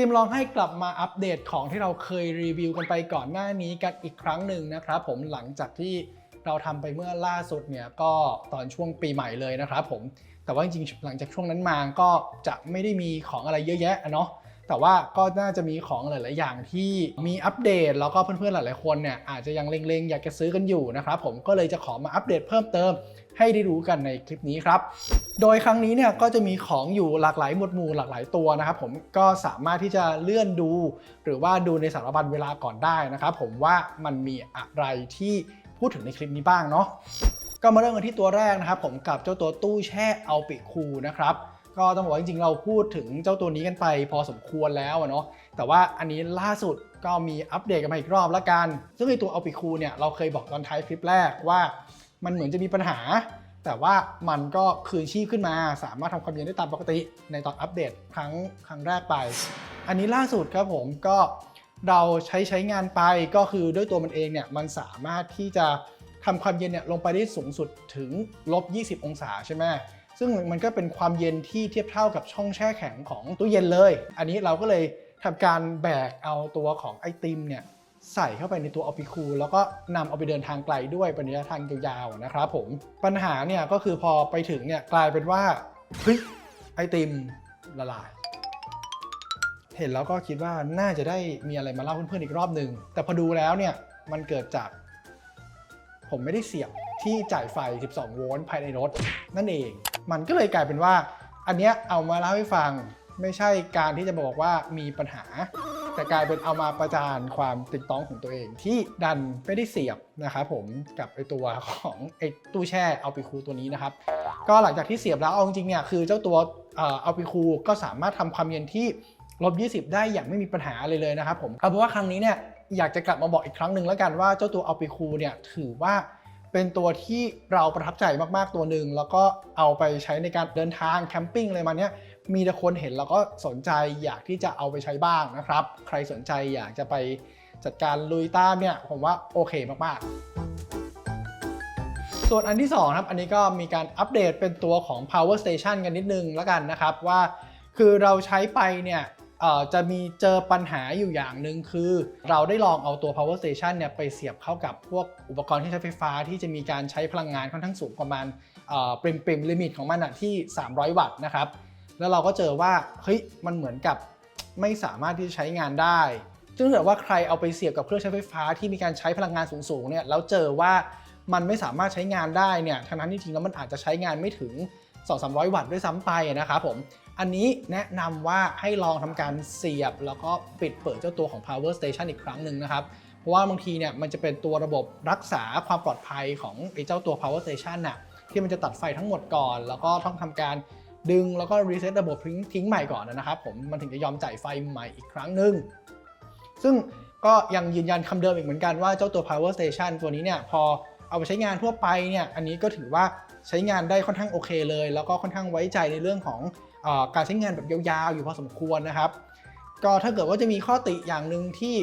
กิมลองให้กลับมาอัปเดตของที่เราเคยรีวิวกันไปก่อนหน้านี้กันอีกครั้งหนึ่งนะครับผมหลังจากที่เราทำไปเมื่อล่าสุดเนี่ยก็ตอนช่วงปีใหม่เลยนะครับผมแต่ว่าจริงๆหลังจากช่วงนั้นมาก็จะไม่ได้มีของอะไรเยอะแยะอะเนาะ แต่ว่าก็น่าจะมีของหลาย ๆ อย่างที่มีอัปเดต แล้วก็เพื่อน ๆ หลาย ๆ คนเนี่ยอาจจะยังเล็ง ๆ อยากจะซื้อกันอยู่นะครับผมก็เลยจะขอมาอัปเดตเพิ่มเติมให้ได้รู้กันในคลิปนี้ครับ โดยครั้งนี้เนี่ยก็จะมีของอยู่หลากหลายหมวดหมู่หลากหลายตัวนะครับผมก็สามารถที่จะเลื่อนดู หรือว่าดูในสารบัญเวลาก่อนได้นะครับผมว่ามันมีอะไรที่พูดถึงในคลิปนี้บ้างเนาะก็มาเริ่มกันที่ตัวแรกนะครับผมกับเจ้าตัวตู้แช่เอาปิคูนะครับ ก็ต้องบอกว่าจริงๆ เราพูดถึงเจ้าตัวนี้กันไปพอสมควรแล้วอะเนาะแต่ว่าอันนี้ล่าสุดก็มีอัปเดตกันมาอีกรอบละกัน ซึ่งในตัวเอาปิคูเนี่ยเราเคยบอกตอนท้ายคลิปแรกว่า มันเหมือนจะมีปัญหา แต่ว่ามันก็คืนชีพขึ้นมา สามารถทำความเย็นได้ตามปกติในตอนอัปเดตครั้งครั้งแรกไป อันนี้ล่าสุดครับผมก็เราใช้ใช้งานไปก็คือด้วยตัวมันเองเนี่ยมันสามารถที่จะทำความเย็นเนี่ยลงไปได้สูงสุดถึงลบ 20 องศาใช่ไหม ซึ่งมันก็เป็นความเย็นที่เทียบเท่ากับช่องแช่แข็งของตู้เย็นเลย อันนี้เราก็เลยทำการแบกเอาตัวของไอติมเนี่ยใส่เข้าไปในตัวออปิคูแล้วก็นำเอาไปเดินทางไกลด้วยเป็นระยะทางยาวๆนะครับผมปัญหาเนี่ยก็คือพอไปถึงเนี่ยกลายเป็นว่าเฮ้ยไอติมละลายเห็นแล้วก็คิดว่าน่าจะได้มีอะไรมาเล่าเพื่อนๆอีกรอบหนึ่งแต่พอดูแล้วเนี่ยมันเกิดจาก ผมไม่ได้เสียบที่จ่ายไฟ 12 โวลต์ภายในรถนั่นเอง มันก็เลยกลายเป็นว่า อันเนี้ยเอามาเล่าให้ฟังไม่ใช่การที่จะบอกว่ามีปัญหา แต่กลายเป็นเอามาประจานความติดต้องของตัวเอง ที่ดันไม่ได้เสียบนะครับผมกับไอตัวของไอตู้แช่เอาไปคูตัวนี้นะครับ ก็หลังจากที่เสียบแล้วเอาจริงเนี่ยคือเจ้าตัวเอาไปคูก็สามารถทำความเย็นที่ลบ20 ได้อย่างไม่มีปัญหาเลยเลยนะครับผมเอาเป็นว่าครั้งนี้เนี่ยอยากจะกลับมาบอกอีกครั้งหนึ่งแล้วกันว่าเจ้าตัวเอาไปคูเนี่ยถือว่า เป็นตัวที่เราประทับใจมากๆตัวหนึ่งแล้วก็เอาไปใช้ในการเดินทางแคมปิ้งอะไรมาเนี้ยมีแต่คนเห็นแล้วก็สนใจอยากที่จะเอาไปใช้บ้างนะครับ ใครสนใจอยากจะไปจัดการลุยตามเนี่ยผมว่าโอเคมากๆ ส่วนอันที่2ครับอันนี้ก็มีการอัปเดตเป็นตัวของ power station กันนิดนึงแล้วกันนะครับว่า คือเราใช้ไปเนี่ย จะมีเจอปัญหาอยู่อย่างหนึ่งคือ เราได้ลองเอาตัว power station เนี่ยไปเสียบเข้ากับพวกอุปกรณ์ที่ใช้ไฟฟ้าที่จะมีการใช้พลังงานค่อนข้างสูงประมาณปริมปริมลิมิตของมันอะที่ 300 วัตต์นะครับ แล้วเราก็เจอว่าเฮ้ยมันเหมือนกับไม่สามารถที่จะใช้งานได้ซึ่งถ้าเกิดว่าใครเอาไปเสียบกับเครื่องใช้ไฟฟ้าที่มีการใช้พลังงานสูงๆเนี่ยแล้วเจอว่ามันไม่สามารถใช้งานได้เนี่ยทั้งนั้นที่จริงแล้วมันอาจจะใช้งานไม่ถึง 2-300 วัตต์ด้วยซ้ำไปนะครับผม อันนี้แนะนำว่าให้ลองทำการเสียบ แล้วก็ปิดเปิดเจ้าตัวของ power station อีกครั้งหนึ่งนะครับ เพราะว่าบางทีเนี่ยมันจะเป็นตัวระบบรักษาความปลอดภัยของไอ้เจ้าตัว power station น่ะที่มันจะตัดไฟทั้งหมดก่อน แล้วก็ต้องทำการดึงแล้วก็รีเซ็ตระบบทิ้งทิ้งใหม่ก่อนนะครับผมมันถึงจะยอมจ่ายไฟใหม่อีกครั้งหนึ่งซึ่งก็ยังยืนยันคำเดิมอีกเหมือนกันว่าเจ้าตัว power station ตัวนี้เนี่ยพอเอาไปใช้งานทั่วไปเนี่ยอันนี้ก็ถือว่าใช้งานได้ค่อนข้างโอเคเลย แล้วก็ค่อนข้างไว้ใจในเรื่องของ การใช้งานแบบยาวๆ อยู่พอสมควรนะครับ ก็ถ้าเกิดว่าจะมีข้อติอย่างหนึ่งที่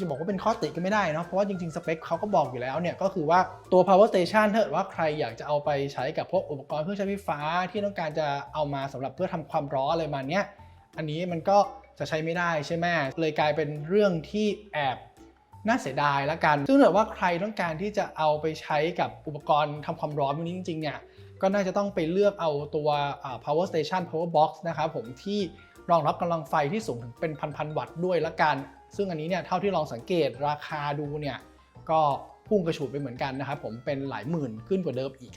จะบอกว่าเป็นข้อติก็ไม่ได้เนาะเพราะว่าจริงๆ สเปคเขาก็บอกอยู่แล้วเนี่ยก็คือว่าตัว power station ถ้าเกิดว่าใครอยากจะเอาไปใช้กับพวกอุปกรณ์เครื่องใช้ไฟฟ้าที่ต้องการจะเอามาสำหรับเพื่อทำความร้อนอะไรมาเนี้ยอันนี้มันก็จะใช้ไม่ได้ใช่ไหมเลยกลายเป็นเรื่องที่แอบน่าเสียดายละกัน ซึ่งถ้าเกิดว่าใครต้องการที่จะเอาไปใช้กับอุปกรณ์ทำความร้อนพวกนี้จริงๆเนี่ย ก็น่าจะต้องไปเลือกเอาตัว power station power box นะครับผมที่รองรับกำลังไฟที่สูงถึงเป็นพันๆวัตต์ด้วยละกัน ซึ่งอันนี้เนี่ยเท่าที่ลองสังเกตราคาดูเนี่ยก็พุ่งกระฉูดไปเหมือนกันนะครับผมเป็นหลายหมื่นขึ้นกว่าเดิมอีก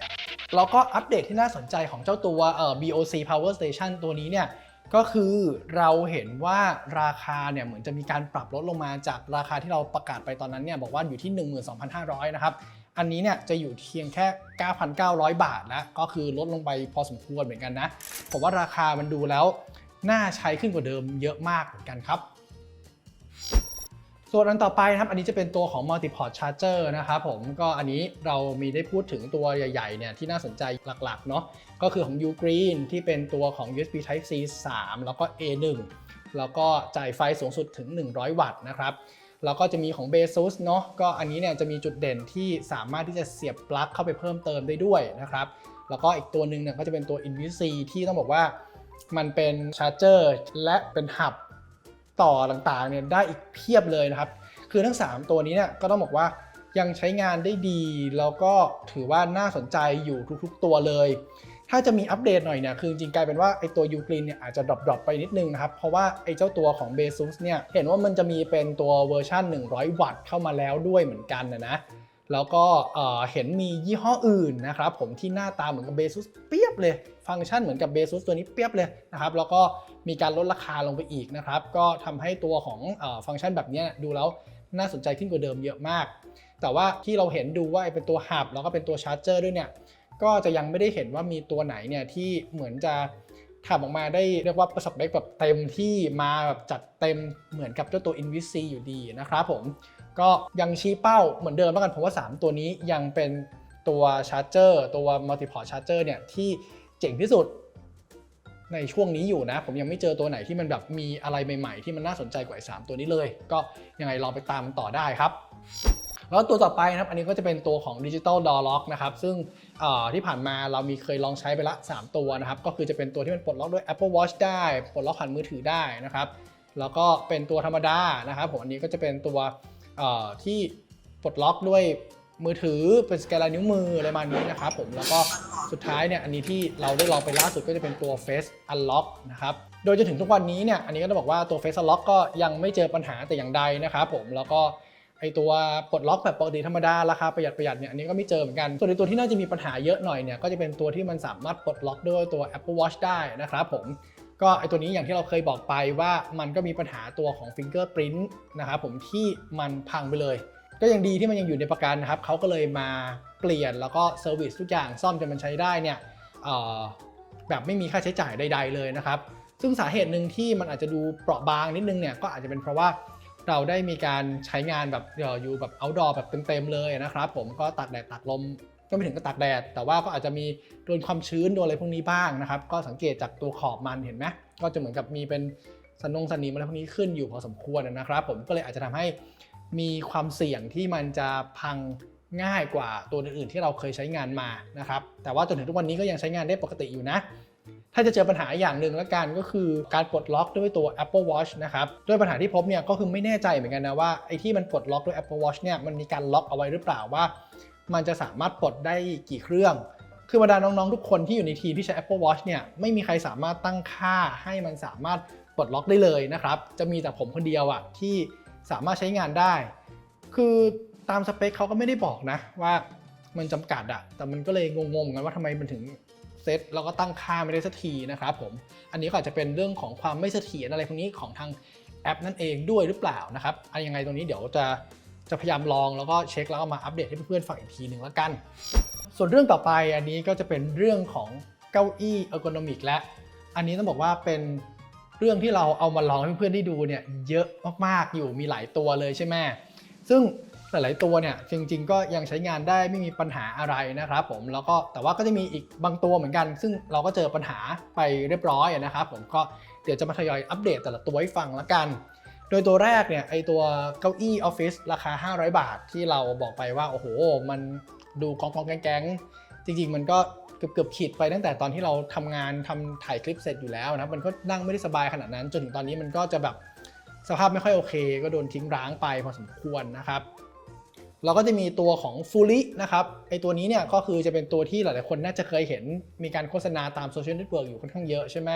แล้วก็อัปเดตที่น่าสนใจของเจ้าตัวเอ่อ BOC Power Station ตัวนี้เนี่ยก็คือเราเห็นว่าราคาเนี่ยเหมือนจะมีการปรับลดลงมาจากราคาที่เราประกาศไปตอนนั้นเนี่ยบอกว่าอยู่ที่ 12,500 นะครับ อันนี้เนี่ยจะอยู่เพียงแค่ 9,900 บาทแล้วก็คือลดลงไปพอสมควรเหมือนกันนะ ผมว่าราคามันดูแล้วน่าใช้ขึ้นกว่าเดิมเยอะมากเหมือนกันครับส่วนอันต่อไปนะครับ อันนี้จะเป็นตัวของ multi-port charger นะครับผมก็อันนี้เรามีได้พูดถึงตัวใหญ่ๆเนี่ยที่น่าสนใจหลักๆเนาะก็คือของ Ugreen ที่เป็นตัวของ USB Type C 3 แล้วก็ A1 แล้วก็จ่ายไฟสูงสุดถึง 100 วัตต์นะครับ แล้วก็จะมีของ Besus เนาะก็อันนี้เนี่ยจะมีจุดเด่นที่สามารถที่จะเสียบปลั๊กเข้าไปเพิ่มเติมได้ด้วยนะครับแล้วก็อีกตัวหนึ่งเนี่ยก็จะเป็นตัว i n v i c ที่ต้องบอกว่ามันเป็นชาร์จเจอร์และเป็นหับต่อต่างๆเนี่ยได้อีกเพียบเลยนะครับ คือทั้ง 3 ตัวนี้เนี่ยก็ต้องบอกว่ายังใช้งานได้ดี แล้วก็ถือว่าน่าสนใจอยู่ทุกๆตัวเลย ถ้าจะมีอัปเดตหน่อยเนี่ยคือจริงกลายเป็นว่าไอตัวยูกรินเนี่ยอาจจะดรอปๆไปนิดนึงนะครับ เพราะว่าไอเจ้าตัวของ b e s u s เนี่ยเห็นว่ามันจะมีเป็นตัวเวอร์ชัน100 วัตต์เข้ามาแล้วด้วยเหมือนกันนะนะแล้วก็เห็นมียี่ห้ออื่นนะครับผมที่หน้าตาเหมือนกับ b e s u s เปียบเลย ฟังก์ชันเหมือนกับ b e s u s ตัวนี้เปียบเลยนะครับแล้วก็มีการลดราคาลงไปอีกนะครับ ก็ทำให้ตัวของอฟังก์ชันแบบนี้ดูแล้วน่าสนใจขึ้นกว่าเดิมเยอะมาก แต่ว่าที่เราเห็นดูว่าเป็นตัวหับแล้วก็เป็นตัวชาร์จเจอร์ด้วยเนี่ย ก็จะยังไม่ได้เห็นว่ามีตัวไหนเนี่ยที่เหมือนจะทำออกมาได้เรียกว่าประสบเบกแบบเต็มที่มาแบบจัดเต็มเหมือนกับเจ้าตัว Invis C อยู่ดีนะครับผมก็ยังชี้เป้าเหมือนเดิมแล้วกันผมว่า 3 ตัวนี้ยังเป็นตัวชาร์จเจอร์ตัวมัลติพอร์ตชาร์จเจอร์เนี่ยที่เจ๋งที่สุดในช่วงนี้อยู่นะ ผมยังไม่เจอตัวไหนที่มันแบบมีอะไรใหม่ ๆ ที่มันน่าสนใจกว่าไอ้สามตัวนี้เลย ก็ยังไงลองไปตามต่อได้ครับ แล้วตัวต่อไปนะครับ อันนี้ก็จะเป็นตัวของ Digital Door Lock นะครับ ซึ่ง ที่ผ่านมาเรามีเคยลองใช้ไปละ 3 ตัวนะครับ ก็คือจะเป็นตัวที่มันปลดล็อกด้วย Apple Watch ได้ปลดล็อกผ่านมือถือได้นะครับ แล้วก็เป็นตัวธรรมดานะครับผมอันนี้ก็จะเป็นตัวที่ปลดล็อกด้วยมือถือเป็นสแกนลายนิ้วมืออะไรประมาณนี้นะครับผมแล้วก็สุดท้ายเนี่ยอันนี้ที่เราได้ลองไปล่าสุดก็จะเป็นตัว Face Unlock นะครับโดยจนถึงทุกวันนี้เนี่ยอันนี้ก็ต้องบอกว่าตัว Face Unlock ก็ยังไม่เจอปัญหาแต่อย่างใดนะครับผมแล้วก็ ไอตัวปลดล็อกแบบปกติธรรมดาราคาประหยัดประหยัดเนี่ยอันนี้ก็ไม่เจอเหมือนกัน ส่วนในตัวที่น่าจะมีปัญหาเยอะหน่อยเนี่ยก็จะเป็นตัวที่มันสามารถปลดล็อกด้วยตัว Apple Watch ได้นะครับผมก็ไอตัวนี้อย่างที่เราเคยบอกไปว่ามันก็มีปัญหาตัวของ Fingerprint นะครับผมที่มันพังไปเลย ก็ยังดีที่มันยังอยู่ในประกันนะครับเขาก็เลยมาเปลี่ยนแล้วก็เซอร์วิสทุกอย่างซ่อมจนมันใช้ได้เนี่ยแบบไม่มีค่าใช้จ่ายใด ๆเลยนะครับซึ่งสาเหตุหนึ่งที่มันอาจจะดูเปราะบางนิดนึงเนี่ยก็อาจจะเป็นเพราะว่า เราได้มีการใช้งานแบบอยู่แบบ outdoor แบบเต็มๆเลยนะครับผมก็ตากแดดตากลมก็ไม่ถึงกับตากแดด แต่ว่าก็อาจจะมีโดนความชื้นโดนอะไรพวกนี้บ้างนะครับ ก็สังเกตจากตัวขอบมันเห็นไหมก็จะเหมือนกับมีเป็นสนงสนิมอะไรพวกนี้ขึ้นอยู่พอสมควรนะครับ ผมก็เลยอาจจะทำให้มีความเสี่ยงที่มันจะพังง่ายกว่าตัวอื่นๆที่เราเคยใช้งานมานะครับแต่ว่าจนถึงทุกวันนี้ก็ยังใช้งานได้ปกติอยู่นะ ถ้าจะเจอปัญหาอย่างหนึ่งล้วกันก็คือการปลดล็อกด้วยตัว Apple Watch นะครับด้วยปัญหาที่พบเนี่ยก็คือไม่แน่ใจเหมือนกันนะว่าไอ้ที่มันปลดล็อกด้วย Apple Watch เนี่ยมันมีการล็อกเอาไว้หรือเปล่าว่า มันจะสามารถปลดได้กี่เครื่อง คือบรรดาน้องๆทุกคนที่อยู่ในทีมที่ใช้ Apple Watch เนี่ยไม่มีใครสามารถตั้งค่าให้มันสามารถปลดล็อกได้เลยนะครับจะมีแต่ผมคนเดียวอะที่สามารถใช้งานได้ คือตามสเปคเขาก็ไม่ได้บอกนะว่ามันจำกัดอะแต่มันก็เลยงงๆกันว่าทำไมมันถึง เซตแล้วก็ตั้งค่าไม่ได้สักทีนะครับผม อันนี้ก็อาจจะเป็นเรื่องของความไม่เสถียรอะไรพวกนี้ของทางแอปนั่นเองด้วยหรือเปล่านะครับอันยังไงตรงนี้เดี๋ยวจะจะพยายามลองแล้วก็เช็คแล้วก็มาอัปเดตให้เพื่อนๆฟังอีกทีหนึ่งแล้วกัน ส่วนเรื่องต่อไปอันนี้ก็จะเป็นเรื่องของเก้าอี้เออร์โกนอมิกและ อันนี้ต้องบอกว่าเป็นเรื่องที่เราเอามาลองให้เพื่อนๆได้ดูเนี่ยเยอะมากๆอยู่มีหลายตัวเลยใช่ไหมซึ่ง หลาย ๆ ตัวเนี่ยจริง ๆ ก็ยังใช้งานได้ไม่มีปัญหาอะไรนะครับผมแล้วก็แต่ว่าก็จะมีอีกบางตัวเหมือนกัน ซึ่งเราก็เจอปัญหาไปเรียบร้อยนะครับผมก็เดี๋ยวจะมาทยอยอัปเดตแต่ละตัวให้ฟังละกัน โดยตัวแรกเนี่ยไอตัวเก้าอี้ออฟฟิศราคา 500 บาทที่เราบอกไปว่าโอ้โห มันดูกองกองๆแก๊งๆจริง ๆ มันก็เกือบเกือบขีดไปตั้งแต่ตอนที่เราทำงานทำถ่ายคลิปเสร็จอยู่แล้วนะมันก็นั่งไม่ได้สบายขนาดนั้น จนถึงตอนนี้มันก็จะแบบสภาพไม่ค่อยโอเค ก็โดนทิ้งร้างไปพอสมควรนะครับ เราก็จะมีตัวของฟูลินะครับไอตัวนี้เนี่ยก็คือจะเป็นตัวที่หลายๆคนน่าจะเคยเห็นมีการโฆษณาตามโซเชียลเน็ตเวิร์กอยู่ค่อนข้างเยอะใช่ไหม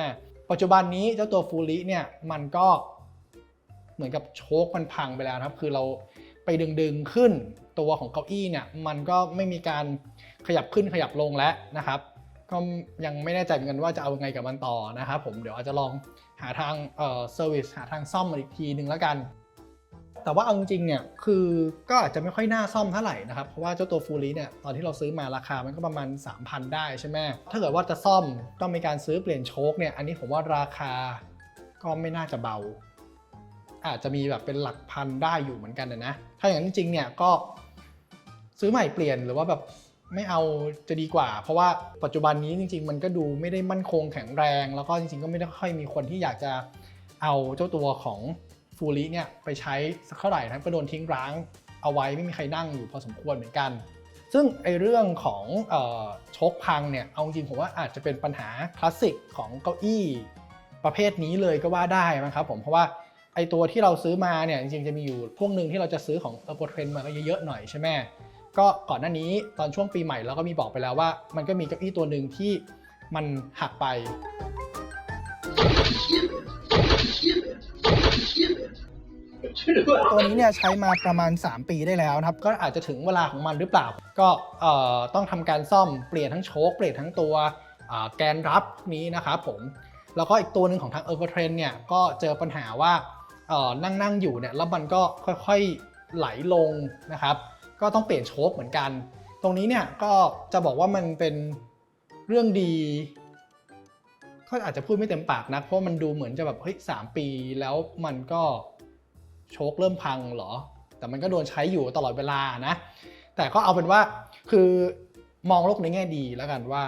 ปัจจุบันนี้เจ้าตัวฟูลิเนี่ยมันก็เหมือนกับโชคมันพังไปแล้วครับ คือเราไปดึงดึงๆขึ้นตัวของเก้าอี้เนี่ยมันก็ไม่มีการขยับขึ้นขยับลงแล้วนะครับก็ยังไม่แน่ใจเหมือนกันว่าจะเอาไงกับมันต่อนะครับผมเดี๋ยวอาจจะลองหาทางเอ่อเซอร์วิสหาทางซ่อมมันอีกทีหนึ่งแล้วกัน แต่ว่าเอาจริงๆเนี่ยคือก็อาจจะไม่ค่อยน่าซ่อมเท่าไหร่นะครับ เพราะว่าเจ้าตัวฟูลีเนี่ยตอนที่เราซื้อมาราคามันก็ประมาณ 3,000 ได้ใช่ไหมถ้าเกิดว่าจะซ่อมต้องมีการซื้อเปลี่ยนโชคเนี่ยอันนี้ผมว่าราคาก็ไม่น่าจะเบา อาจจะมีแบบเป็นหลักพันได้อยู่เหมือนกันนะนะถ้าอย่างนั้นจริงๆเนี่ยก็ซื้อใหม่เปลี่ยนหรือว่าแบบไม่เอาจะดีกว่า เพราะว่าปัจจุบันนี้จริง ๆ มันก็ดูไม่ได้มั่นคงแข็งแรง แล้วก็จริงๆก็ไม่ได้ค่อยมีคนที่อยากจะเอาเจ้าตัวของ ฟูริเนี่ยไปใช้สักเท่าไหร่นะก็โดนทิ้งร้างเอาไว้ไม่มีใครนั่งอยู่พอสมควรเหมือนกัน ซึ่งไอเรื่องของออโชคพังเนี่ยเอาจริงๆผมว่าอาจจะเป็นปัญหาคลาสสิกของเก้าอี้ประเภทนี้เลยก็ว่าได้นะครับผมเพราะว่าไอตัวที่เราซื้อมาเนี่ยจริงๆจะมีอยู่พวกหนึ่งที่เราจะซื้อของเออร์โปเทรนมาก็เยอะๆหน่อยใช่ไหมก็ก่อนหน้านี้ตอนช่วงปีใหม่เราก็มีบอกไปแล้วว่า มันก็มีเก้าอี้ตัวหนึ่งที่มันหักไป ตัวนี้เนี่ยใช้มาประมาณ 3 ปีได้แล้วนะครับ ก็อาจจะถึงเวลาของมันหรือเปล่า ก็ต้องทำการซ่อมเปลี่ยนทั้งโชคเปลี่ยนทั้งตัวแกนรับนี้นะครับผม แล้วก็อีกตัวหนึ่งของทาง e r g o t r e n เนี่ยก็เจอปัญหาว่านั่งนั่งอยู่เนี่ยแล้วมันก็ค่อยๆไหลลงนะครับ ก็ต้องเปลี่ยนโชคเหมือนกัน ตรงนี้เนี่ยก็จะบอกว่ามันเป็นเรื่องดี ก็อาจจะพูดไม่เต็มปากนะเพราะมันดูเหมือนจะแบบเฮ้ยสามปีแล้วมันก็โชคเริ่มพังเหรอ แต่มันก็โดนใช้อยู่ตลอดเวลานะ แต่ก็เอาเป็นว่าคือมองโลกในแง่ดีแล้วกันว่า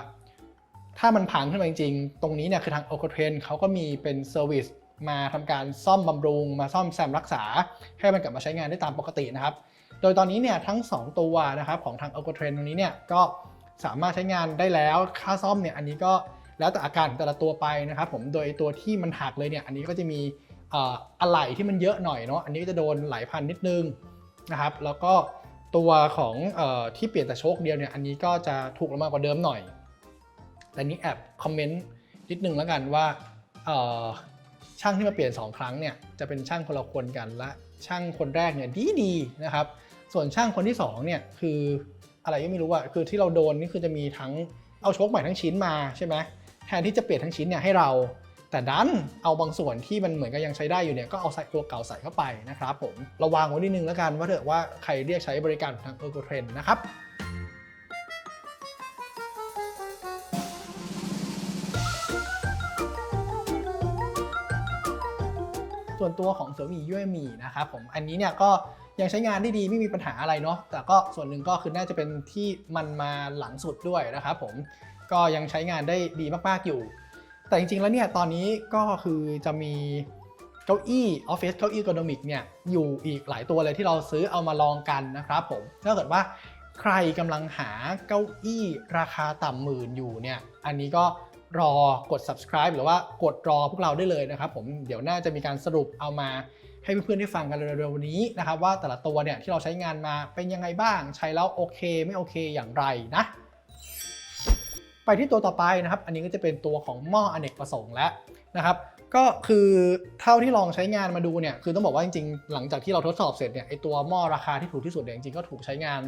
ถ้ามันพังขึ้นมาจริงๆ ตรงนี้เนี่ยคือทาง o c o t r e n เขาก็มีเป็นเซอร์วิสมาทำการซ่อมบำรุง มาซ่อมแซมรักษา ให้มันกลับมาใช้งานได้ตามปกตินะครับ โดยตอนนี้เนี่ยทั้ง 2 ตัวนะครับของทาง o c o t r e n ตรงนี้เนี่ยก็สามารถใช้งานได้แล้วค่าซ่อมเนี่ยอันนี้ก็ แล้วแต่อาการของแต่ละตัวไปนะครับผมโดยตัวที่มันหักเลยเนี่ยอันนี้ก็จะมีอะไหล่ที่มันเยอะหน่อยเนาะอันนี้ก็จะโดนหลายพันนิดนึงนะครับแล้วก็ตัวของออที่เปลี่ยนแต่โชคเดียวเนี่ยอันนี้ก็จะถูกลงมากว่าเดิมหน่อย แต่นี้แอบคอมเมนต์นิดนึงแล้วกันว่าช่างที่มาเปลี่ยน 2 ครั้งเนี่ยจะเป็นช่างคนละคนกันและช่างคนแรกเนี่ยดีดีนะครับ ส่วนช่างคนที่2เนี่ยคืออะไรก็ไม่รู้อะคือที่เราโดนนี่คือจะมีทั้งเอาโชคใหม่ทั้งชิ้นมาใช่ไหม แทนที่จะเปลี่ยนทั้งชิ้นเนี่ยให้เรา แต่ดันเอาบางส่วนที่มันเหมือนกับยังใช้ได้อยู่เนี่ยก็เอาใส่ตัวเก่าใส่เข้าไปนะครับผมระวังไว้นิดนึงแล้วกันว่าเถอะว่าใครเรียกใช้บริการของทาง e r g o t r e n นะครับส่วนตัวของเสี่ยมี่ย่วยหมี่นะครับผมอันนี้เนี่ยก็ยังใช้งานได้ดีไม่มีปัญหาอะไรเนาะแต่ก็ส่วนหนึ่งก็คือน่าจะเป็นที่มันมาหลังสุดด้วยนะครับผม ก็ยังใช้งานได้ดีมากๆอยู่ แต่จริงๆแล้วเนี่ยตอนนี้ก็คือจะมีเก้าอี้ออฟฟิศเก้าอี้อโนมิกเนี่ยอยู่อีกหลายตัวเลยที่เราซื้อเอามาลองกันนะครับผมถ้าเกิดว่าใครกำลังหาเก้าอี้ราคาต่ำหมื่นอยู่เนี่ยอันนี้ก็รอกด subscribe หรือว่ากดรอพวกเราได้เลยนะครับผมเดี๋ยวน่าจะมีการสรุปเอามาให้เพื่อนๆได้ฟังกันเร็วๆนี้นะครับว่าแต่ละตัวเนี่ยที่เราใช้งานมาเป็นยังไงบ้าง ใช้แล้วโอเคไม่โอเคอย่างไรนะ ไปที่ตัวต่อไปนะครับ อันนี้ก็จะเป็นตัวของหม้ออเนกประสงค์แล้วนะครับ ก็คือเท่าที่ลองใช้งานมาดูเนี่ย คือต้องบอกว่าจริงๆ หลังจากที่เราทดสอบเสร็จเนี่ย ไอตัวหม้อราคาที่ถูกที่สุดเนี่ยจริงๆ ก็ถูกใช้งาน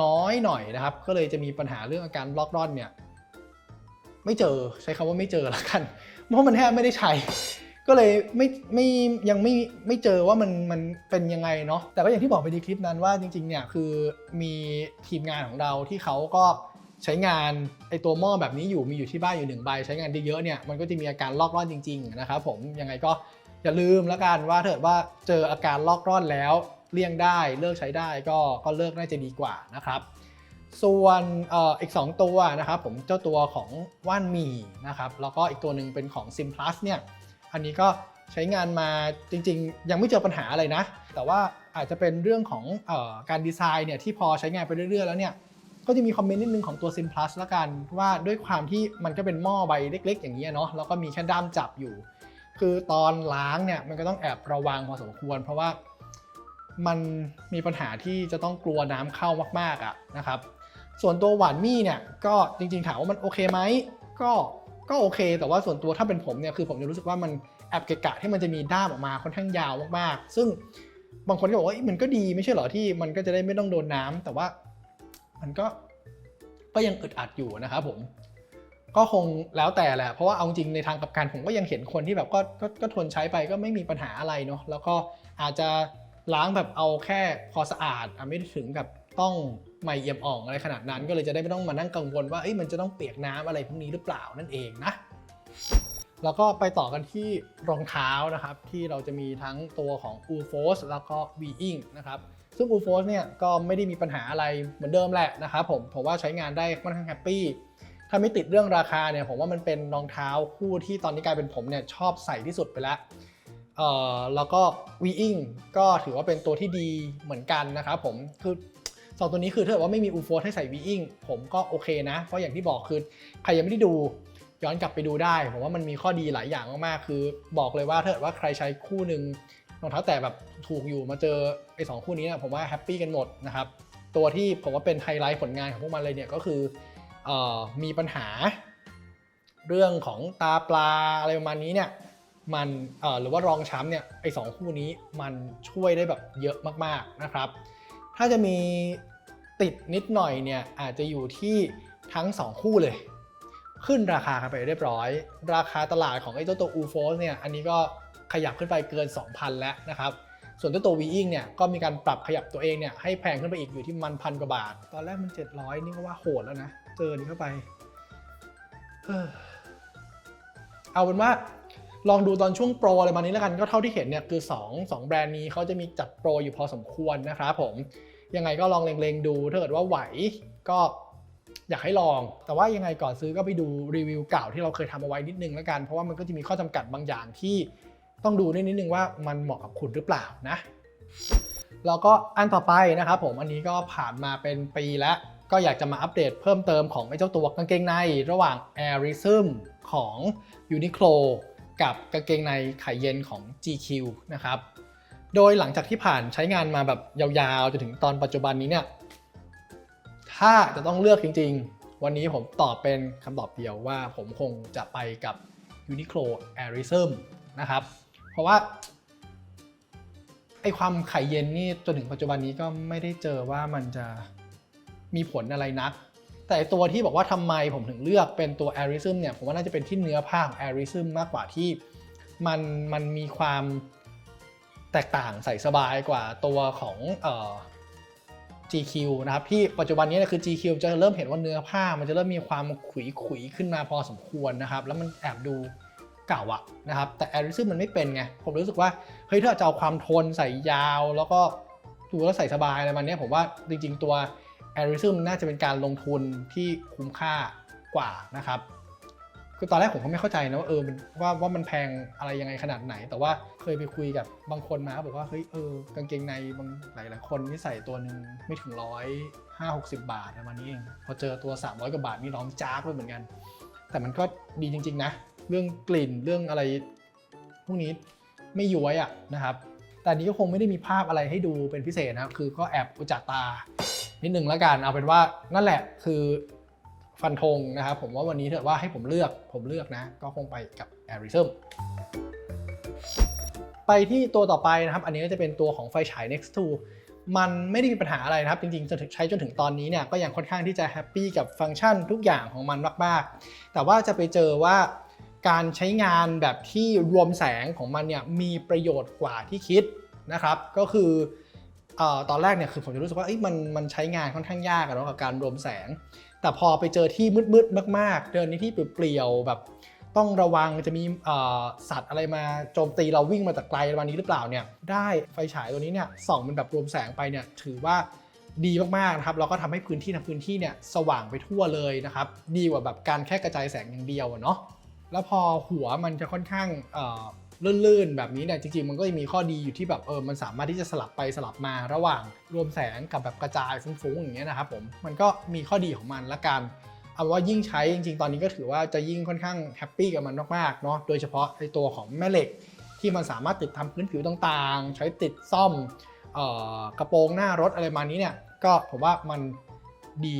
น้อยหน่อยนะครับ ก็เลยจะมีปัญหาเรื่องอาการบล็อกร่อนเนี่ย ไม่เจอใช้คำว่าไม่เจอละกัน เพราะมันแทบไม่ได้ใช้ ก็เลยไม่ไม่ยังไม่ไม่เจอว่ามันมันเป็นยังไงเนาะ แต่ก็อย่างที่บอกไปในคลิปนั้นว่าจริงๆ เนี่ยคือมีทีมงานของเราที่เขาก็ ใช้งานไอตัวหม้อแบบนี้อยู่มีอยู่ที่บ้านอยู่หนึ่งใบใช้งานได้เยอะเนี่ยมันก็จะมีอาการลอกร่อนจริงๆนะครับผมยังไงก็อย่าลืมแล้วกันว่าถ้าเกิดว่าเจออาการลอกร่อนแล้วเลี่ยงได้เลิกใช้ได้ก็ก็เลิกน่าจะดีกว่านะครับส่วนเอ่ออีก 2 ตัวนะครับผมเจ้าตัวของว่านมีนะครับแล้วก็อีกตัวหนึ่งเป็นของ Sim Plus เนี่ยอันนี้ก็ใช้งานมาจริงๆ ยังไม่เจอปัญหาอะไรนะ แต่ว่าอาจจะเป็นเรื่องของออการดีไซน์เนี่ยที่พอใช้งานไปเรื่อยๆ แล้วเนี่ย ก็จะมีคอมเมนต์นิดนึงของตัว Sim Plus ละกัน ว่าด้วยความที่มันก็เป็นหม้อใบเล็ก ๆ อย่างนี้เนาะแล้วก็มีแค่ด้ามจับอยู่ คือตอนล้างเนี่ยมันก็ต้องแอบระวังพอสมควร เพราะว่ามันมีปัญหาที่จะต้องกลัวน้ำเข้ามากๆอะนะครับส่วนตัวหวานมี่เนี่ยก็จริง ๆ ถามว่ามันโอเคไหมก็ก็โอเค แต่ว่าส่วนตัวถ้าเป็นผมเนี่ยคือผมจะรู้สึกว่ามันแอบเกะกะที่มันจะมีด้ามออกมาค่อนข้างยาวมากๆ ซึ่งบางคนก็บอกว่ามันก็ดีไม่ใช่เหรอที่มันก็จะได้ไม่ต้องโดนน้ำแต่ว่า มันก็ก็ยังอึดอัดอยู่นะครับผม ก็คงแล้วแต่แหละ เพราะว่าเอาจริงในทางกลับกันผมก็ยังเห็นคนที่แบบก็ก็ก็ทนใช้ไปก็ไม่มีปัญหาอะไรเนาะแล้วก็อาจจะล้างแบบเอาแค่พอสะอาดอะไม่ถึงกับต้องไม่เอี่ยมอ่องอะไรขนาดนั้น ก็เลยจะได้ไม่ต้องมานั่งกังวลว่าเอ้ยมันจะต้องเปียกน้ำอะไรพวกนี้หรือเปล่านั่นเองนะแล้วก็ไปต่อกันที่รองเท้านะครับ ที่เราจะมีทั้งตัวของ u f o s แล้วก็ v i n g นะครับ ซึ่ง u f o s เนี่ยก็ไม่ได้มีปัญหาอะไรเหมือนเดิมแหละนะครับผมผมว่าใช้งานได้ค่อนข้างแฮปปี้ถ้าไม่ติดเรื่องราคาเนี่ยผมว่ามันเป็นรองเท้าคู่ที่ตอนนี้กลายเป็นผมเนี่ยชอบใส่ที่สุดไปแล้วเอ่อแล้วก็ v i n g ก็ถือว่าเป็นตัวที่ดีเหมือนกันนะครับผมคือสองตัวนี้คือถ้าเกิดว่าไม่มี u f o ให้ใส่ v i n g ผมก็โอเคนะ เพราะอย่างที่บอกคือใครยังไม่ได้ดูย้อนกลับไปดูได้ ผมว่ามันมีข้อดีหลายอย่างมากๆคือ บอกเลยว่าถ้าเกิดว่าใครใช้คู่หนึ่ง รองเท้าแตะแบบถูกอยู่มาเจอไอ้สองคู่นี้นี่ยผมว่าแฮปปี้กันหมดนะครับ ตัวที่ผมว่าเป็นไฮไลท์ผลงานของพวกมันเลยเนี่ยก็คือออมีปัญหา เรื่องของตาปลาอะไรประมาณนี้เนี่ยมันหรือว่ารองช้ำเนี่ยไอ้สองคู่นี้มันช่วยได้แบบเยอะมากๆนะครับ ถ้าจะมีติดนิดหน่อยเนี่ยอาจจะอยู่ที่ทั้ง 2 คู่เลย ขึ้นราคากันไปเรียบร้อย ราคาตลาดของไอ้เจ้าตัวอูโฟสเนี่ยอันนี้ก็ ขยับขึ้นไปเกิน 2,000 แล้วนะครับ ส่วนเจ้าตัววีอิงเนี่ยก็มีการปรับขยับตัวเองเนี่ยให้แพงขึ้นไปอีกอยู่ที่มันพันกว่าบาท ตอนแรกมัน 700 นี่ก็ว่าโหดแล้วนะ เจอนี่เข้าไปเออเอาเป็นว่าลองดูตอนช่วงโปรอะไรมานี้แล้วกันก็เท่าที่เห็นเนี่ยคือ 2 2 แบรนด์นี้เขาจะมีจัดโปรอยู่พอสมควรนะครับผมยังไงก็ลองเล็งๆดูถ้าเกิดว่าไหวก็อยากให้ลอง แต่ว่ายังไงก่อนซื้อก็ไปดูรีวิวเก่าที่เราเคยทำเอาไว้นิดนึงแล้วกัน เพราะว่ามันก็จะมีข้อจำกัดบางอย่างที่ ต้องดูนิดนึงว่ามันเหมาะกับคุณหรือเปล่านะ แล้วก็อันต่อไปนะครับผมอันนี้ก็ผ่านมาเป็นปีแล้ว ก็อยากจะมาอัปเดตเพิ่มเติมของไอ้เจ้าตัวกางเกงใน ระหว่าง Airism ของ Uniqlo กับกางเกงในไข่เย็นของ GQ นะครับ โดยหลังจากที่ผ่านใช้งานมาแบบยาวๆจนถึงตอนปัจจุบันนี้เนี่ย ถ้าจะต้องเลือกจริงๆ วันนี้ผมตอบเป็นคำตอบเดียวว่าผมคงจะไปกับ Uniqlo Airism นะครับ ราะว่าไอความไข่เย็นนี่จนถึงปัจจุบันนี้ก็ไม่ได้เจอว่ามันจะมีผลอะไรนัก แต่ตัวที่บอกว่าทำไมผมถึงเลือกเป็นตัว Airism เนี่ยผมว่าน่าจะเป็นที่เนื้อผ้าของ Airism มมากกว่าที่มันมันมีความแตกต่างใส่สบายกว่าตัวของเอ่อ GQ นะครับที่ปัจจุบันนี้คือ GQ จะเริ่มเห็นว่าเนื้อผ้ามันจะเริ่มมีความขุยขุยขึ้นมาพอสมควรนะครับ แล้วมันแอบดู เก่าอะนะครับแต่ Airism มันไม่เป็นไง ผมรู้สึกว่า เฮ้ยถ้าจะเอาความทนใส่ยาวแล้วก็ดูแล้วใส่สบายอะไรมันเนี้ยผมว่าจริงๆตัว Airism น่าจะเป็นการลงทุนที่คุ้มค่ากว่านะครับคือตอนแรกผมก็ไม่เข้าใจนะว่าเออมันว่าว่ามันแพงอะไรยังไงขนาดไหน แต่ว่าเคยไปคุยกับบางคนมาบอกว่าเฮ้ยเออกางเกงในบางหลายๆคนที่ใส่ตัวหนึ่งไม่ถึงร้อยห้าหกสิบบาทประมาณนี้เองพอเจอตัว 300กว่าบาทนี่ร้องจ้ากเลยเหมือนกัน แต่มันก็ดีจริง ๆ นะ เรื่องกลิ่นเรื่องอะไรพวกนี้ไม่ย้วยอะนะครับ แต่นี้ก็คงไม่ได้มีภาพอะไรให้ดูเป็นพิเศษนะครับ คือก็แอบอุจจาตา นิดนึงแล้วกัน เอาเป็นว่านั่นแหละคือฟันธงนะครับ ผมว่าวันนี้ถ้าเกิดว่าให้ผมเลือกผมเลือกนะ ก็คงไปกับ a r i s m ไปที่ตัวต่อไปนะครับ อันนี้ก็จะเป็นตัวของไฟฉาย Next 2มันไม่ได้มีปัญหาอะไรนะครับ จริงๆจนถึงใช้จนถึงตอนนี้เนี่ยก็ยังค่อนข้างที่จะแฮปปี้กับฟังก์ชันทุกอย่างของมันมากๆ แต่ว่าจะไปเจอว่า การใช้งานแบบที่รวมแสงของมันเนี่ยมีประโยชน์กว่าที่คิดนะครับ ก็คืออตอนแรกเนี่ยคือผมจะรู้สึกว่ามันมันใช้งานค่อนข้างยากเนาะกับการรวมแสง แต่พอไปเจอที่มืดๆมาก ๆ เดินในที่เปลี่ยวๆแบบต้องระวังจะมีสัตว์อะไรมาโจมตีเราวิ่งมาจากไกลประมาณนี้หรือเปล่าเนี่ยได้ไฟฉายตัวนี้เนี่ยส่องมันแบบรวมแสงไปเนี่ยถือว่าดีมากๆนะครับแล้วก็ทำให้พื้นที่ทั้งพื้นที่เนี่ยสว่างไปทั่วเลยนะครับดีกว่าแบบการแค่กระจายแสงอย่างเดียวเนาะ แล้วพอหัวมันจะค่อนข้างเลื่นๆ แบบนี้เนี่ยจริงๆ มันก็จะมีข้อดีอยู่ที่แบบเออมันสามารถที่จะสลับไปสลับมาระหว่างรวมแสงกับแบบกระจายฟุ้งๆอย่างเงี้ยนะครับผมมันก็มีข้อดีของมันละกันเอาว่ายิ่งใช้จริงๆ ตอนนี้ก็ถือว่าจะยิ่งค่อนข้างแฮปปี้กับมันมากๆเนาะโดยเฉพาะในตัวของแม่เหล็กที่มันสามารถติดทำพื้นผิวต่างๆ ใช้ติดซ่อมออกระโปรงหน้ารถอะไรมานี้เนี่ยก็ผมว่ามันดี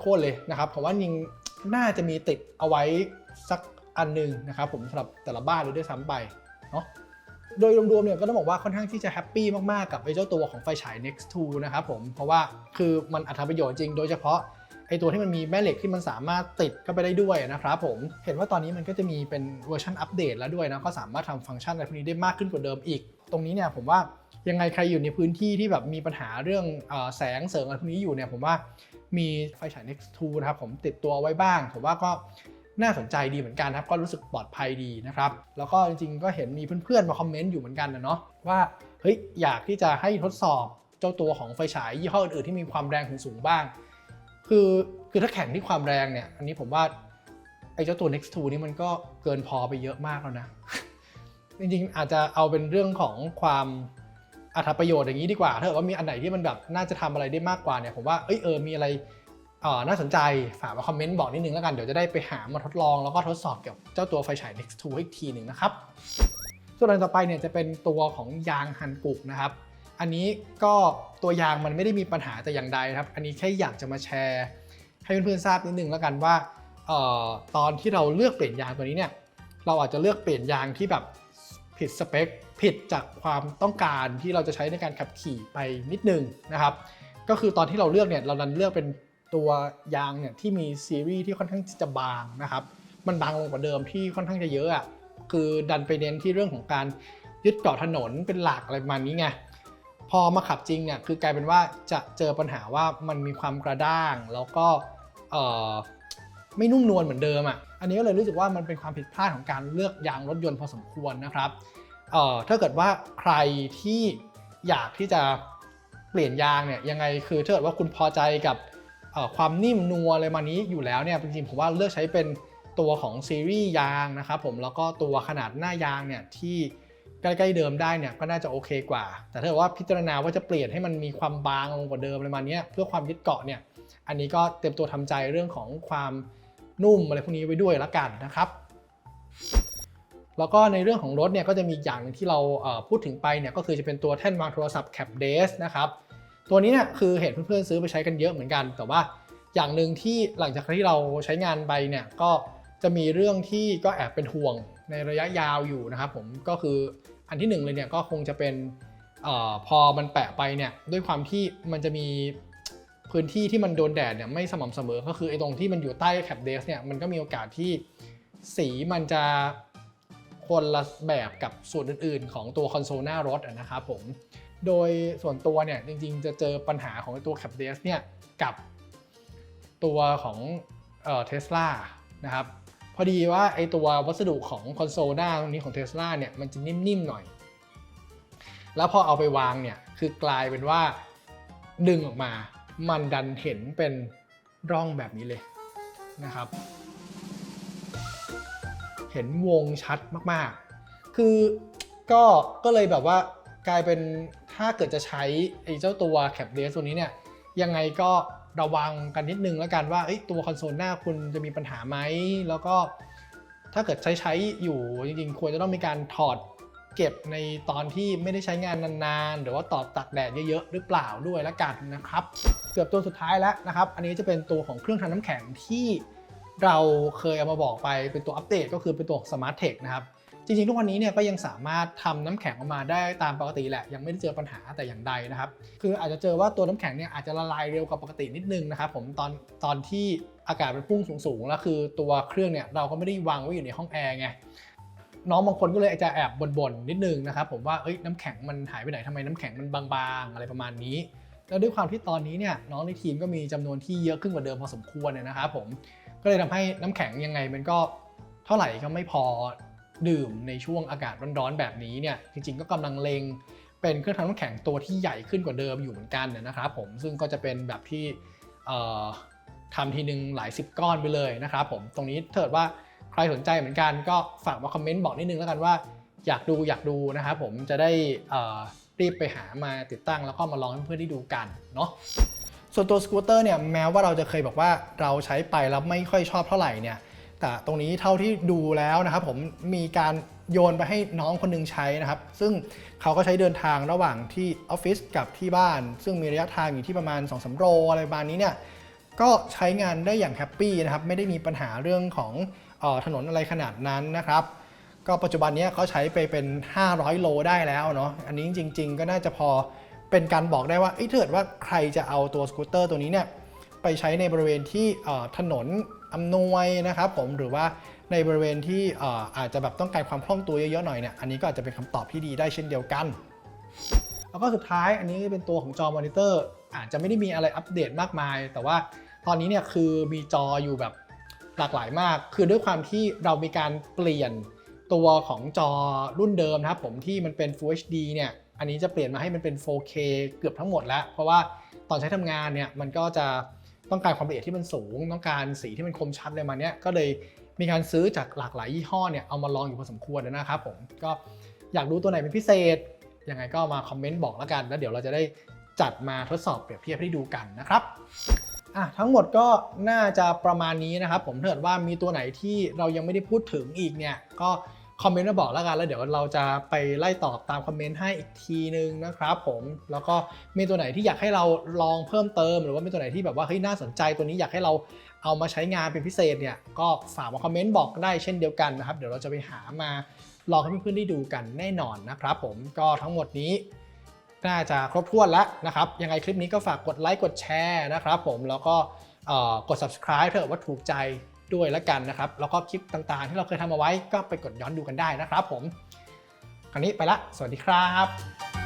โคตรๆเลยนะครับผมว่าจริงน่าจะมีติดเอาไว้สัก อันหนึ่งนะครับผมสำหรับแต่ละบ้านเลยด้วยซ้ำไปเนาะโดยรวมๆเนี่ยก็ต้องบอกว่าค่อนข้างที่จะแฮปปี้มากๆกับไอ้เจ้าตัวของไฟฉาย Next 2นะครับผมเพราะว่าคือมันอัตประโยชน์จริง โดยเฉพาะไอ้ตัวที่มันมีแม่เหล็กที่มันสามารถติดเข้าไปได้ด้วยนะครับผมเห็นว่าตอนนี้มันก็จะมีเป็นเวอร์ชันอัปเดตแล้วด้วยนะก็สามารถทำฟังก์ชันอะไรพวกนี้ได้มากขึ้นกว่าเดิมอีก ตรงนี้เนี่ยผมว่ายังไงใครอยู่ในพื้นที่ที่แบบมีปัญหาเรื่องอแสงเสริงอะไรพวกนี้อยู่เนี่ยผมว่ามีไฟฉาย Next 2นะครับผมติดตัวไว้บ้างผมว่าก็ น่าสนใจดีเหมือนกันครับ ก็รู้สึกปลอดภัยดีนะครับ แล้วก็จริงๆ ก็เห็นมีเพื่อนๆ มาคอมเมนต์อยู่เหมือนกันนะเนาะว่าเฮ้ยอยากที่จะให้ทดสอบเจ้าตัวของไฟฉายยี่ห้ออื่นๆที่มีความแรงสูงๆบ้าง คือคือถ้าแข่งที่ความแรงเนี่ยอันนี้ผมว่าไอ้เจ้าตัว Next 2นี่มันก็เกินพอไปเยอะมากแล้วนะ จริงๆ อาจจะเอาเป็นเรื่องของความอัตประโยชน์อย่างนี้ดีกว่าถ้าเกิดว่ามีอันไหนที่มันแบบน่าจะทำอะไรได้มากกว่าเนี่ยผมว่าเอ้ยเออมีอะไร น่าสนใจฝากมาคอมเมนต์บอกนิดนึงแล้วกัน เดี๋ยวจะได้ไปหามาทดลองแล้วก็ทดสอบเกี่ยวกับเจ้าตัวไฟฉาย Next 2อีกทีหนึ่งนะครับ ส่วนอันต่อไปเนี่ยจะเป็นตัวของยางฮันกุกนะครับ อันนี้ก็ตัวยางมันไม่ได้มีปัญหาแต่อย่างใดครับ อันนี้แค่อยากจะมาแชร์ ให้เพื่อนๆทราบนิดนึงแล้วกันว่าออตอนที่เราเลือกเปลี่ยนยางตัวนี้เนี่ยเราอาจจะเลือกเปลี่ยนยางที่แบบผิดสเปคผิดจากความต้องการที่เราจะใช้ในการขับขี่ไปนิดนึงนะครับ ก็คือตอนที่เราเลือกเนี่ยเราดันเลือกเป็น ตัวยางเนี่ยที่มีซีรีส์ที่ค่อนข้างจะบางนะครับ มันบางลงกว่าเดิมที่ค่อนข้างจะเยอะอะคือดันไปเน้นที่เรื่องของการยึดเกาะถนนเป็นหลักอะไรประมาณนี้ไงพอมาขับจริงเนี่ยคือกลายเป็นว่าจะเจอปัญหาว่ามันมีความกระด้างแล้วก็ไม่นุ่มนวลเหมือนเดิมอะอันนี้ก็เลยรู้สึกว่ามันเป็นความผิดพลาดของการเลือกยางรถยนต์พอสมควรนะครับเอ่อถ้าเกิดว่าใครที่อยากที่จะเปลี่ยนยางเนี่ยยังไงคือถ้าเกิดว่าคุณพอใจกับ ความนิ่มนัวอะไรมานี้อยู่แล้วเนี่ยจริงๆผมว่าเลือกใช้เป็นตัวของซีรีส์ยางนะครับผมแล้วก็ตัวขนาดหน้ายางเนี่ยที่ใกล้ๆเดิมได้เนี่ยก็น่าจะโอเคกว่า แต่ถ้าเกิดว่าพิจารณาว่าจะเปลี่ยนให้มันมีความบางลงกว่าเดิมอะไรมาเนี้ยเพื่อความยึดเกาะเนี่ยอันนี้ก็เตรียมตัวทำใจเรื่องของความนุ่มอะไรพวกนี้ไว้ด้วยละกันนะครับแล้วก็ในเรื่องของรถเนี่ยก็จะมีอย่างหนึงที่เราพูดถึงไปเนี่ยก็คือจะเป็นตัวแท่นวางโทรศัพท์ Cap d a s นะครับ ตัวนี้เนี่ยคือเห็นเพื่อนๆซื้อไปใช้กันเยอะเหมือนกัน แต่ว่าอย่างหนึ่งที่หลังจากที่เราใช้งานไปเนี่ยก็จะมีเรื่องที่ก็แอบเป็นห่วงในระยะยาวอยู่นะครับผมก็คืออันที่หนึ่งเลยเนี่ยก็คงจะเป็นเออพอมันแปะไปเนี่ยด้วยความที่มันจะมีพื้นที่ที่มันโดนแดดเนี่ยไม่สม่ำเสมอ ก็คือไอ้ตรงที่มันอยู่ใต้แคปเดสเนี่ยมันก็มีโอกาสที่สีมันจะคนละแบบกับส่วนอื่นๆ ของตัวคอนโซลหน้ารถนะครับผม โดยส่วนตัวเนี่ยจริงๆ จะเจอปัญหาของตัว c a p d a s เนี่ยกับตัวของเทสลานะครับพอดีว่าไอ้ตัววัสดุของคอนโซลหน้าตรงนี้ของ Tesla เนี่ยมันจะนิ่มๆหน่อย แล้วพอเอาไปวางเนี่ยคือกลายเป็นว่าดึงออกมา มันดันเห็นเป็นร่องแบบนี้เลยนะครับ เห็นวงชัดมากๆ คือก็ก็เลยแบบว่า กลายเป็นถ้าเกิดจะใช้ไอ้เจ้าตัว Cap d a s ตัวนี้เนี่ยยังไงก็ระวังกันนิดนึงแล้วกันว่าตัวคอนโซลหน้าคุณจะมีปัญหาไหม แล้วก็ถ้าเกิดใช้ใช้อยู่จริงๆ ควรจะต้องมีการถอดเก็บในตอนที่ไม่ได้ใช้งานนานๆ หรือว่าตอดตากแดดเยอะๆ หรือเปล่าด้วยละกันนะครับ เกือบตัวสุดท้ายแล้วนะครับ อันนี้จะเป็นตัวของเครื่องทำน้ำแข็งที่เราเคยเอามาบอกไปเป็นตัวอัปเดตก็คือเป็นตัว Smart Tech นะครับ จริงๆ ทุกวันนี้เนี่ยก็ยังสามารถทำน้ำแข็งออกมาได้ตามปกติแหละ ยังไม่ได้เจอปัญหาแต่อย่างใดนะครับ คืออาจจะเจอว่าตัวน้ำแข็งเนี่ยอาจจะละลายเร็วกว่าปกตินิดนึงนะครับผมตอนตอนที่อากาศมันพุ่งสูงๆแล้วคือตัวเครื่องเนี่ยเราก็ไม่ได้วางไว้อยู่ในห้องแอร์ไงน้องบางคนก็เลยอาจจะแอบบ่นๆนิดนึงนะครับผมว่าเอ้ยน้ำแข็งมันหายไปไหนทำไมน้ำแข็งมันบางๆ อะไรประมาณนี้ แล้วด้วยความที่ตอนนี้เนี่ยน้องในทีมก็มีจำนวนที่เยอะขึ้นกว่าเดิมพอสมควรเนี่ยนะครับผมก็เลยทำให้น้ำแข็งยังไงมันก็เท่าไหร่ก็ไม่พอ ดื่มในช่วงอากาศร้อนๆแบบนี้เนี่ยจริงๆ ก็กำลังเลงเป็นเครื่องทำน้ำแข็งตัวที่ใหญ่ขึ้นกว่าเดิมอยู่เหมือนกันนะครับผมซึ่งก็จะเป็นแบบที่ทำทีนึงหลายสิบก้อนไปเลยนะครับผมตรงนี้ถ้าเกิดว่าใครสนใจเหมือนกันก็ฝากมาคอมเมนต์บอกนิดนึงแล้วกันว่าอยากดูอยากดูนะครับผมจะได้รีบไปหามาติดตั้งแล้วก็มาลองให้เพื่อนๆได้ดูกันเนาะส่วนตัวสกูตเตอร์เนี่ยแม้ว่าเราจะเคยบอกว่าเราใช้ไปแล้วไม่ค่อยชอบเท่าไหร่เนี่ย แต่ตรงนี้เท่าที่ดูแล้วนะครับผมมีการโยนไปให้น้องคนหนึงใช้นะครับ ซึ่งเขาก็ใช้เดินทางระหว่างที่ออฟฟิศกับที่บ้าน ซึ่งมีระยะทางอยู่ที่ประมาณ2อสโลอะไรประมาณนี้เนี่ยก็ใช้งานได้อย่างแฮปปี้นะครับ ไม่ได้มีปัญหาเรื่องของออถนนอะไรขนาดนั้นนะครับ ก็ปัจจุบันนี้เขาใช้ไปเป็น 500 โลได้แล้วเนาะอันนี้จริง ๆ ก็น่าจะพอเป็นการบอกได้ว่าเอ้ยถ้าเกิดว่าใครจะเอาตัวสกูตเตอร์ตัวนี้เนี่ยไปใช้ในบริเวณที่ถนน อำนวยนะครับผมหรือว่าในบริเวณที่อาจจะแบบต้องการความคล่องตัวเยอะๆหน่อยเนี่ยอันนี้ก็อาจจะเป็นคำตอบที่ดีได้เช่นเดียวกันแล้วก็สุดท้ายอันนี้เป็นตัวของจอมอนิเตอร์อาจจะไม่ได้มีอะไรอัปเดตมากมาย แต่ว่าตอนนี้เนี่ยคือมีจออยู่แบบหลากหลายมาก คือด้วยความที่เรามีการเปลี่ยนตัวของจอรุ่นเดิมนะครับผมที่มันเป็น Full HD เนี่ยอันนี้จะเปลี่ยนมาให้มันเป็น 4K เกือบทั้งหมดแล้ว เพราะว่าตอนใช้ทำงานเนี่ยมันก็จะ ต้องการความละเอียดที่มันสูง ต้องการสีที่มันคมชัดเลยมาเนี้ยก็เลยมีการซื้อจากหลากหลายยี่ห้อเนี่ยเอามาลองอยู่พอสมควรนะครับผมก็อยากดูตัวไหนเป็นพิเศษยังไงก็มาคอมเมนต์บอกแล้วกัน แล้วเดี๋ยวเราจะได้จัดมาทดสอบเปรียบเทียบให้ดูกันนะครับอะทั้งหมดก็น่าจะประมาณนี้นะครับผมถ้าเกิดว่ามีตัวไหนที่เรายังไม่ได้พูดถึงอีกเนี่ยก็ คอมเมนต์มาบอกแล้วกันแล้วเดี๋ยวเราจะไปไล่ตอบตามคอมเมนต์ให้อีกทีนึงนะครับผมแล้วก็มีตัวไหนที่อยากให้เราลองเพิ่มเติม หรือว่ามีตัวไหนที่แบบว่าเฮ้ยน่าสนใจตัวนี้อยากให้เราเอามาใช้งานเป็นพิเศษเนี่ยก็ฝากมาคอมเมนต์บอกได้เช่นเดียวกันนะครับเดี๋ยวเราจะไปหามาลองให้เพื่อนๆได้ดูกันแน่นอนนะครับผมก็ทั้งหมดนี้น่าจะครบถ้วนแล้วนะครับ ยังไงคลิปนี้ก็ฝากกดไลค์กดแชร์นะครับผมแล้วก็กด subscribe ถ้าเกิดว่าถูกใจ ด้วยแล้วกันนะครับ แล้วก็คลิปต่างๆ ที่เราเคยทำเอาไว้ก็ไปกดย้อนดูกันได้นะครับผม คราวนี้ไปละ สวัสดีครับ